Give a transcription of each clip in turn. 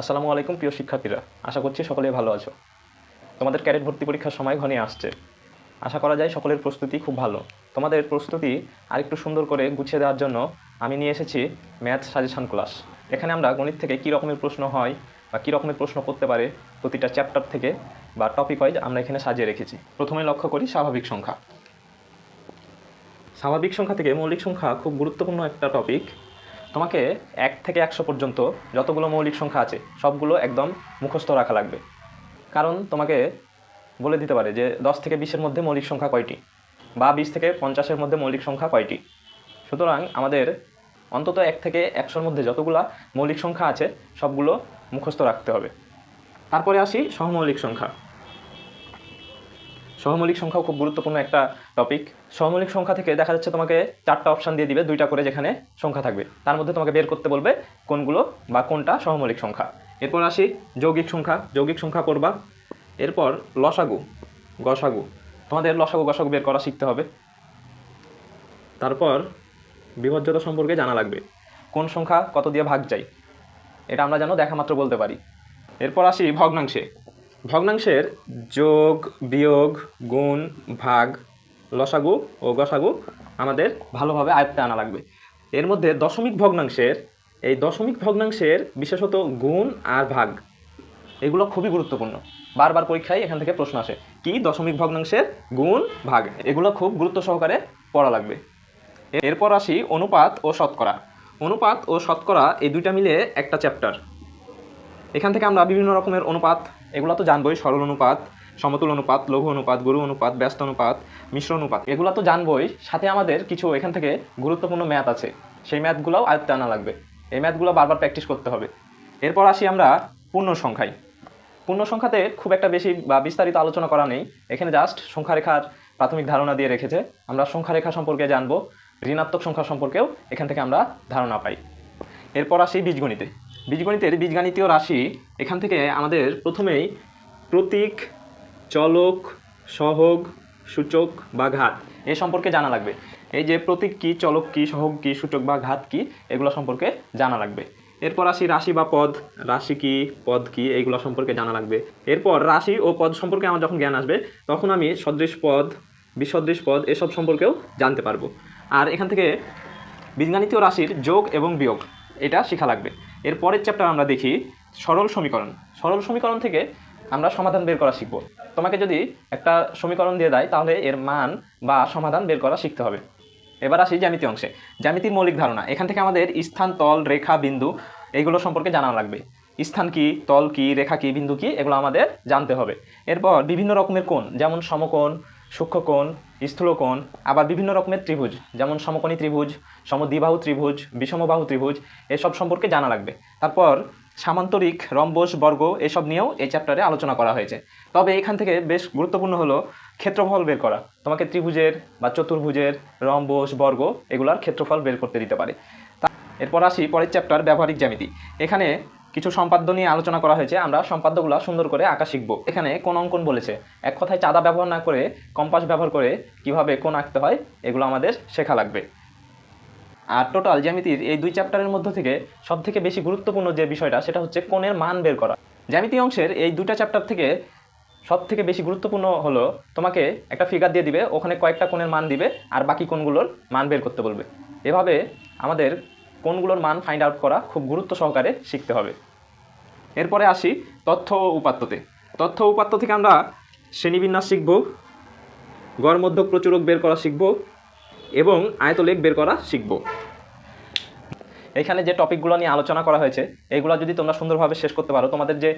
আসসালামু আলাইকুম, প্রিয় শিক্ষার্থীরা। আশা করছি সকলেই ভালো আছো। তোমাদের ক্যারেট ভর্তি পরীক্ষার সময় ঘনিয়ে আসছে। আশা করা যায় সকলের প্রস্তুতি খুব ভালো। তোমাদের প্রস্তুতি আরেকটু সুন্দর করে গুছিয়ে দেওয়ার জন্য আমি নিয়ে এসেছি ম্যাথ সাজেশন ক্লাস। এখানে আমরা গণিত থেকে কী রকমের প্রশ্ন হয় বা কী রকমের প্রশ্ন করতে পারে প্রতিটা চ্যাপ্টার থেকে বা টপিক ওয়াইজ আমরা এখানে সাজিয়ে রেখেছি। প্রথমে লক্ষ্য করি স্বাভাবিক সংখ্যা। স্বাভাবিক সংখ্যা থেকে মৌলিক সংখ্যা খুব গুরুত্বপূর্ণ একটা টপিক তোমাকে এক থেকে একশো পর্যন্ত যতগুলো মৌলিক সংখ্যা আছে, সবগুলো একদম মুখস্থ রাখা লাগবে। কারণ তোমাকে বলে দিতে পারে যে দশ থেকে বিশের মধ্যে মৌলিক সংখ্যা কয়টি বা বিশ থেকে পঞ্চাশের মধ্যে মৌলিক সংখ্যা কয়টি। সুতরাং আমাদের অন্তত এক থেকে একশোর মধ্যে যতগুলা মৌলিক সংখ্যা আছে, সবগুলো মুখস্থ রাখতে হবে। তারপরে আসি সহমৌলিক সংখ্যা। সহমৌলিক সংখ্যাও খুব গুরুত্বপূর্ণ একটা টপিক সহমৌলিক সংখ্যা থেকে দেখা যাচ্ছে তোমাকে চারটা অপশান দিয়ে দিবে, দুইটা করে যেখানে সংখ্যা থাকবে। তার মধ্যে তোমাকে বের করতে বলবে কোনগুলো বা কোনটা সহমৌলিক সংখ্যা। এরপর আসি যৌগিক সংখ্যা। যৌগিক সংখ্যা করবা। এরপর লসাগু, গসাগু। তোমাদের লসাগু, গসাগু বের করা শিখতে হবে। তারপর বিভজ্যতা সম্পর্কে জানা লাগবে। কোন সংখ্যা কত দিয়ে ভাগ যায়? এটা আমরা যেন দেখা মাত্র বলতে পারি। এরপর আসি ভগ্নাংশে। ভগ্নাংশের যোগ, বিয়োগ, গুণ, ভাগ, লসাগু ও গসাগু আমাদের ভালোভাবে আয়ত্তে আনা লাগবে। এর মধ্যে দশমিক ভগ্নাংশের, এই দশমিক ভগ্নাংশের বিশেষত গুণ আর ভাগ, এগুলো খুবই গুরুত্বপূর্ণ। বারবার পরীক্ষায় এখান থেকে প্রশ্ন আসে, কি দশমিক ভগ্নাংশের গুণ, ভাগ, এগুলো খুব গুরুত্ব সহকারে পড়া লাগবে। এরপর আসি অনুপাত ও শতকরা। অনুপাত ও শতকরা এই দুইটা মিলে একটা চ্যাপ্টার। এখান থেকে আমরা বিভিন্ন রকমের অনুপাত এগুলো তো জানবোই, সরল অনুপাত, সমতুল অনুপাত, লঘু অনুপাত, গুরু অনুপাত, ব্যস্ত অনুপাত, মিশ্র অনুপাত। এগুলো তো জানবোই, সাথে আমাদের কিছু এখান থেকে গুরুত্বপূর্ণ ম্যাথ আছে। সেই ম্যাথগুলোও আয়ত্তে আনা লাগবে। এই ম্যাথগুলো বারবার প্র্যাকটিস করতে হবে। এরপর আসি আমরা পূর্ণ সংখ্যায়। পূর্ণ সংখ্যাতে খুব একটা বেশি বা বিস্তারিত আলোচনা করা নেই। এখানে জাস্ট সংখ্যারেখার প্রাথমিক ধারণা দিয়ে রেখেছে। আমরা সংখ্যারেখা সম্পর্কে জানব, ঋণাত্মক সংখ্যা সম্পর্কেও এখান থেকে আমরা ধারণা পাই। এরপর আসি বীজগণিতে। বীজগণিতের বীজগাণিতীয় রাশি এখান থেকে আমাদের প্রথমেই প্রতীক, চলক, সহগ, সূচক বা ঘাত এ সম্পর্কে জানা লাগবে। এই যে প্রতীক কী, চলক কী, সহগ কী, সূচক বা ঘাত কী, এগুলো সম্পর্কে জানা লাগবে। এরপর আসি রাশি বা পদ, রাশি কি, পদ কি এইগুলো সম্পর্কে জানা লাগবে। এরপর রাশি ও পদ সম্পর্কে আমার যখন জ্ঞান আসবে, তখন আমি সদৃশ পদ, বিসদৃশ পদ এসব সম্পর্কেও জানতে পারব। আর এখান থেকে বীজগাণিতীয় রাশির যোগ এবং বিয়োগ, এটা শেখা লাগবে। এর পরের চ্যাপ্টার আমরা দেখি সরল সমীকরণ। সরল সমীকরণ থেকে আমরা সমাধান বের করা শিখব। তোমাকে যদি একটা সমীকরণ দিয়ে দেয়, তাহলে এর মান বা সমাধান বের করা শিখতে হবে। এবার আসি জ্যামিতি অংশে। জ্যামিতির মৌলিক ধারণা। এখান থেকে আমাদের স্থান, তল, রেখা, বিন্দু এইগুলো সম্পর্কে জানা লাগবে। স্থান কি, তল কি, রেখা কি, বিন্দু কি, এগুলো আমাদের জানতে হবে। এরপর বিভিন্ন রকমের কোণ, যেমন সমকোণ, সূক্ষ্মকোণ স্থূলকোণ, আবার বিভিন্ন রকমের ত্রিভুজ, যেমন সমকোণী ত্রিভুজ, সমদ্বিবাহু ত্রিভুজ, বিষমবাহু ত্রিভুজ, এসব সম্পর্কে জানা লাগবে। তারপর সামান্তরিক, রম্বস, বর্গ এসব নিয়েও এই চ্যাপ্টারে আলোচনা করা হয়েছে। তবে এখান থেকে বেশ গুরুত্বপূর্ণ হলো ক্ষেত্রফল বের করা। তোমাকে ত্রিভুজের বা চতুর্ভুজের রম্বস, বর্গ এগুলার ক্ষেত্রফল বের করতে দিতে পারে। এরপর আসি পরের চ্যাপ্টার, ব্যবহারিক জ্যামিতি। এখানে কিছু সম্পাদ্য নিয়ে আলোচনা করা হয়েছে। আমরা সম্পাদ্যগুলো সুন্দর করে আঁকা শিখব। এখানে কোন অঙ্কন বলেছে? এক কথায় চাঁদা ব্যবহার না করে, কম্পাস ব্যবহার করে কীভাবে কোন আঁকতে হয়, এগুলো আমাদের শেখা লাগবে। আর টোটাল জ্যামিতির এই দুই চ্যাপ্টারের মধ্য থেকে সব থেকে বেশি গুরুত্বপূর্ণ যে বিষয়টা, সেটা হচ্ছে কোণের মান বের করা। জ্যামিতি অংশের এই দুটা চ্যাপ্টার থেকে সব থেকে বেশি গুরুত্বপূর্ণ হলো, তোমাকে একটা ফিগার দিয়ে দিবে, ওখানে কয়েকটা কোণের মান দিবে, আর বাকি কোণগুলোর মান বের করতে বলবে। এভাবে আমাদের কোণগুলোর মান ফাইন্ড আউট করা খুব গুরুত্ব সহকারে শিখতে হবে। এরপরে আসি তথ্য উপাত্ততে। তথ্য উপাত্ত থেকে আমরা শ্রেণীবিন্যাস শিখব গড় মধ্যক প্রচুরক বের করা শিখব এবং আয়তলেখ বের করা শিখব। এখানে যে টপিকগুলো নিয়ে আলোচনা করা হয়েছে, এগুলো যদি তোমরা সুন্দরভাবে শেষ করতে পারো, তোমাদের যে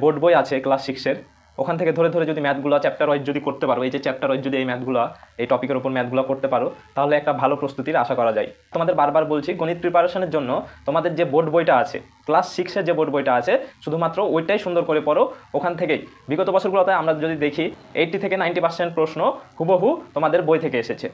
বোর্ড বই আছে ক্লাস সিক্সের ওখান থেকে ধরে ধরে যদি ম্যাথগুলো চ্যাপ্টার ওয়াইজ যদি করতে পারো, এই যে চ্যাপ্টার ওয়াইজ যদি এই ম্যাথগুলো এই টপিকের উপর ম্যাথগুলো করতে পারো, তাহলে একটা ভালো প্রস্তুতির আশা করা যায়। তোমাদের বারবার বলছি, গণিত প্রিপারেশনের জন্য তোমাদের যে বোর্ড বইটা আছে ক্লাস সিক্সের যে বোর্ড বইটা আছে, শুধুমাত্র ওইটাই সুন্দর করে পড়ো। ওখান থেকেই, বিগত বছরগুলোতে আমরা যদি দেখি এইটটি থেকে নাইনটি পার্সেন্ট প্রশ্ন হুবহু তোমাদের বই থেকে এসেছে।